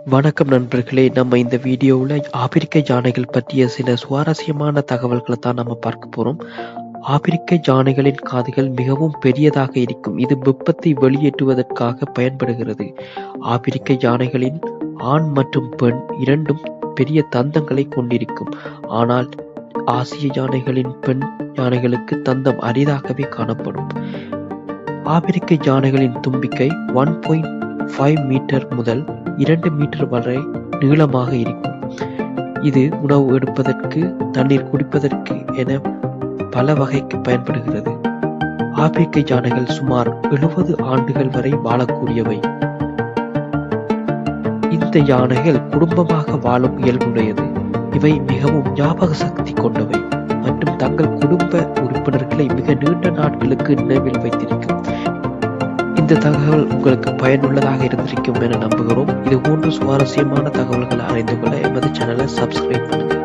வணக்கம் நண்பர்களே நம்ம இந்த வீடியோவில் ஆப்பிரிக்க யானைகள் பற்றிய சில சுவாரஸ்யமான தகவல்களை தான் நம்ம பார்க்க போகிறோம் ஆப்பிரிக்க யானைகளின் காதுகள் மிகவும் பெரியதாக இருக்கும். இது வெப்பத்தை வெளியேற்றுவதற்காக பயன்படுகிறது. ஆப்பிரிக்க யானைகளின் ஆண் மற்றும் பெண் இரண்டும் பெரிய தந்தங்களை கொண்டிருக்கும். ஆனால் ஆசிய யானைகளின் பெண் யானைகளுக்கு தந்தம் அரிதாகவே காணப்படும். ஆப்பிரிக்க யானைகளின் தும்பிக்கை ஒன் பாயிண்ட் ஃபைவ் மீட்டர் முதல் இரண்டு மீட்டர் வரை நீளமாக இருக்கும். இது உணவு எடுப்பதற்கு தண்ணீர் குடிப்பதற்கு என பல வகைக்கு பயன்படுகிறது. ஆப்பிரிக்க யானைகள் சுமார் எழுபது ஆண்டுகள் வரை வாழக்கூடியவை. இந்த யானைகள் குடும்பமாக வாழும் இயல்புடையது. இவை மிகவும் ஞாபக சக்தி கொண்டவை மற்றும் தங்கள் குடும்ப உறுப்பினர்களை மிக நீண்ட நாட்களுக்கு நினைவில் வைத்திருக்கும். இந்த தகவல் உங்களுக்கு பயனுள்ளதாக இருந்திருக்கும் என நம்புகிறோம். இது போன்ற சுவாரஸ்யமான தகவல்களை அறிந்து கொள்ள எமது சேனலை சப்ஸ்கிரைப் பண்ணுங்கள்